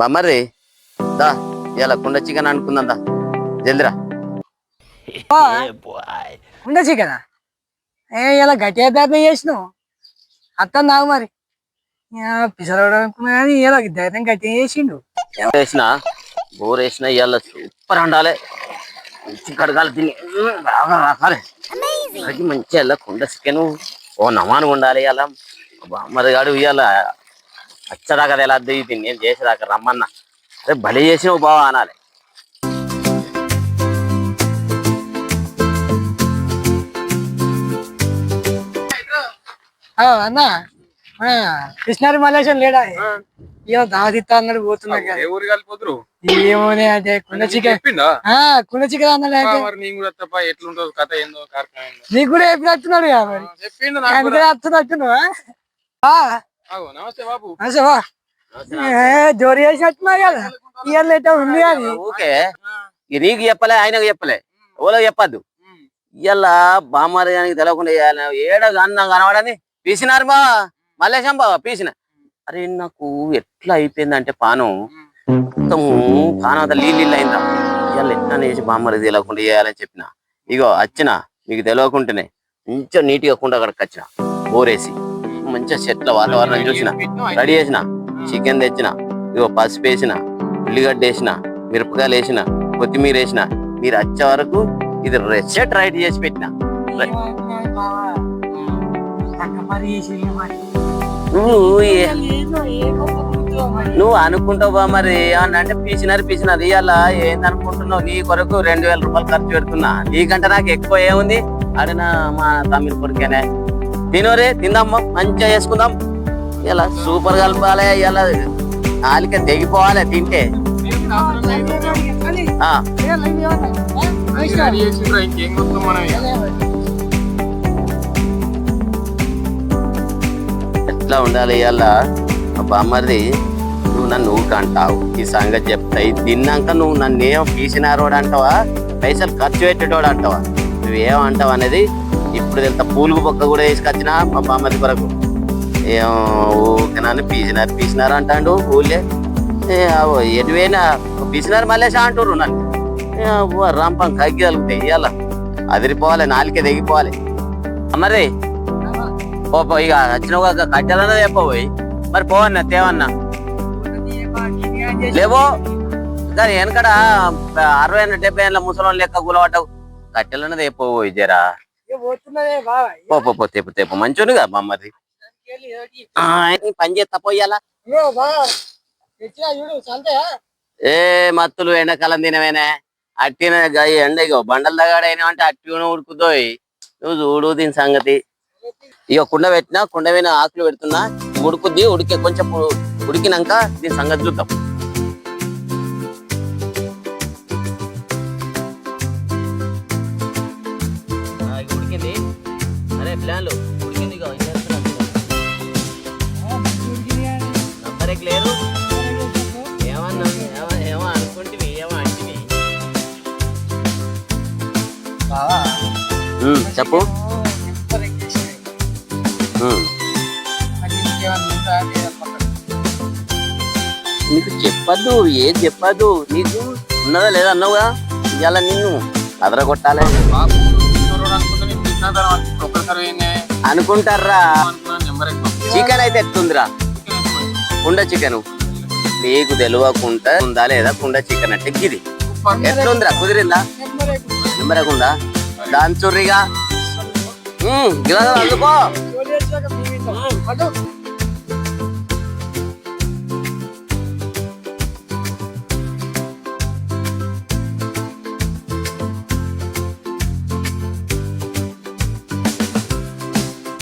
బామ్మర్రి దా ఇలా కుండ చికెన్ అనుకుందాం దా. జల్దిరా. ఉండే చికెనా? ఏ ఇలా గట్టిగా ధైర్యం చేసినావు. అత్త నాకు మరి. పిసరవడం అనుకున్నా కానీ ఇలా ధైర్యం గట్టిగా చేసిండు. వేసిన బోర్ వేసిన ఇవాళ సూపర్ ఉండాలి మంచి కడగాలి తిని బాగా రాకాలి మంచిగా ఇలా కుండ చికెన్. ఓ నమాను ఉండాలి ఇలా బామ్మరి గాడు ఇవాళ అచ్చదాకా ఎలా తిని నేను చేసేదాకా రమ్మన్నా. అరే భలే చేసినావు బావా అనాలి. ఆ, అన్న. కృష్ణారి మలేషన్ లేడా? ఇక దావతిత్తా అన్నాడు పోతున్నా కదా ఏ ఊరు కలిపోతురు ఏమోనే అంటే కుండ చికెన్. కుండ చికెన్ అన్నాడు కూడా తప్ప ఎట్లుంటదో కథ ఏందో కార్యక్రమం. నీకు కూడా ఎప్పుడు వస్తున్నాడు కదా మరి చెప్పిండు నాకు కూడా. వస్తున్నట్టున్నావా నమస్తే బాబు. అసవా ఏ జోరు చేసినట్టున్నా కదా అయితే ఉంది అది. ఇక నీకు చెప్పలే ఆయనకు చెప్పలే. ఎవరో చెప్పద్దు. ఇలా బామ్మారి గానికి తెలియకుండా చేయాలి. ఏడ అన్నం కనబడని పీసినారు బా. మల్లేశం బావ పీసిన. అరే నాకు ఎట్లా అయిపోయిందంటే పానం? మొత్తము పానం అంతా నీళ్ళు అయిందా? ఇవాళ ఎట్లా వేసి బామ్మరికి తెలియకుండా చేయాలని చెప్పిన? ఇగో వచ్చిన. మీకు తెలియకుంటేనే మంచిగా నీట్గా కుండ అక్కడికి వచ్చిన బోరేసి. మంచిగా చెట్ల వాతావరణం చూసిన. రెడీ చేసిన. చికెన్ తెచ్చిన. ఇగో పసుపు వేసిన. ఉల్లిగడ్డ వేసిన. మిరపకాయలు వేసిన. కొత్తిమీర వేసిన. మీరు వచ్చే వరకు ఇది రెసెట్ రైట్ చేసి పెట్టిన. నువ్వు అనుకుంటావు బా మరి. అంటే పీసినారు పీసినారు ఇవాళ ఏందనుకుంటున్నావు? నీ కొరకు రెండు వేల రూపాయలు ఖర్చు పెడుతున్నా. నీకంటే నాకు ఎక్కువ ఏముంది? అడినా మా తమిళ కొడుకేనే. తినోరే తిందామ్మా మంచిగా చేసుకుందాం. ఇలా సూపర్ కలపాలి ఇలా నాలిక తెగిపోవాలి తింటే. ఎట్లా ఉండాలి ఇలా? బామ్మది నువ్వు నన్ను ఊక అంటావు ఈ సంగతి చెప్తాయి తిన్నాక నువ్వు నన్ను ఏం పీసినారోడు అంటావా పైసలు ఖర్చు పెట్టేటోడు అంటావా నువ్వేమంటావు అనేది ఇప్పుడు ఇంత పూలుగు బొక్క కూడా వేసుకొచ్చినా మా బామ్మది కొరకు. ఏం ఊకే పీసినారు పీసినారు అంటాడు ఊళ్ళే. ఏ అవో ఎటువైనా పీసినారు మళ్ళేసా అంటారు నన్ను. ఏ అవ్వ రంపం కగ్గిలుంటాయి ఇవాళ అదిరిపోవాలి నాలుకే తెగిపోవాలి. అమ్మరే పో ఇక వచ్చిన కట్టాలన్నా చెప్పబోయి మరి పోవన్నా తేవన్నా లేవో. కానీ వెనకడ అరవై ఏళ్ళ డెబ్బై ఏళ్ళ ముసలం లెక్క గులవటవు కట్టెలన్నది అయిపోయి జరా. పో పో పో తెప్పు తెప్పు. మంచోనుగా బామ్మది ఆ, ఈ పని చేస్తా పోయాలా ఏ మత్తులు ఎండాకాలం తినవేనే? అట్టిన ఎండ ఇగో బండల అంటే అట్టి ఉడుకుతోయి నువ్వు చూడు దీని సంగతి. ఇక కుండ పెట్టినా కుండ మీద ఆకులు పెడుతున్నా ఉడుకుద్ది ఉడికే కొంచెం ఉడికినాక దీని సంగతి చూద్దాం. అరే ప్లాన్లు ఉడికింది ఇగో ఏం చేస్తున్నావు చూడు. నంబర్ ఎక్ లేదు ఏమన్నా ఏమో ఏమో అనుకుంటివి ఏమో ఉమ్, చెప్పు. నీకు చెప్పద్దు ఏం చెప్పద్దు. నీకు ఉన్నదా లేదా అన్నావుగా? ఇవాళ నిన్ను అదరగొట్టాలి బాబు. అనుకుంటారా. చికెన్ అయితే ఎక్కువ. కుండ చికెన్. నీకు తెలియకుండా ఉందా లేదా కుండ చికెన్ అంటే ఇది ఎట్లుందిరా? కుదిరిందా? నెంబరకుందా దాని చుర్రిగా. అందుకో.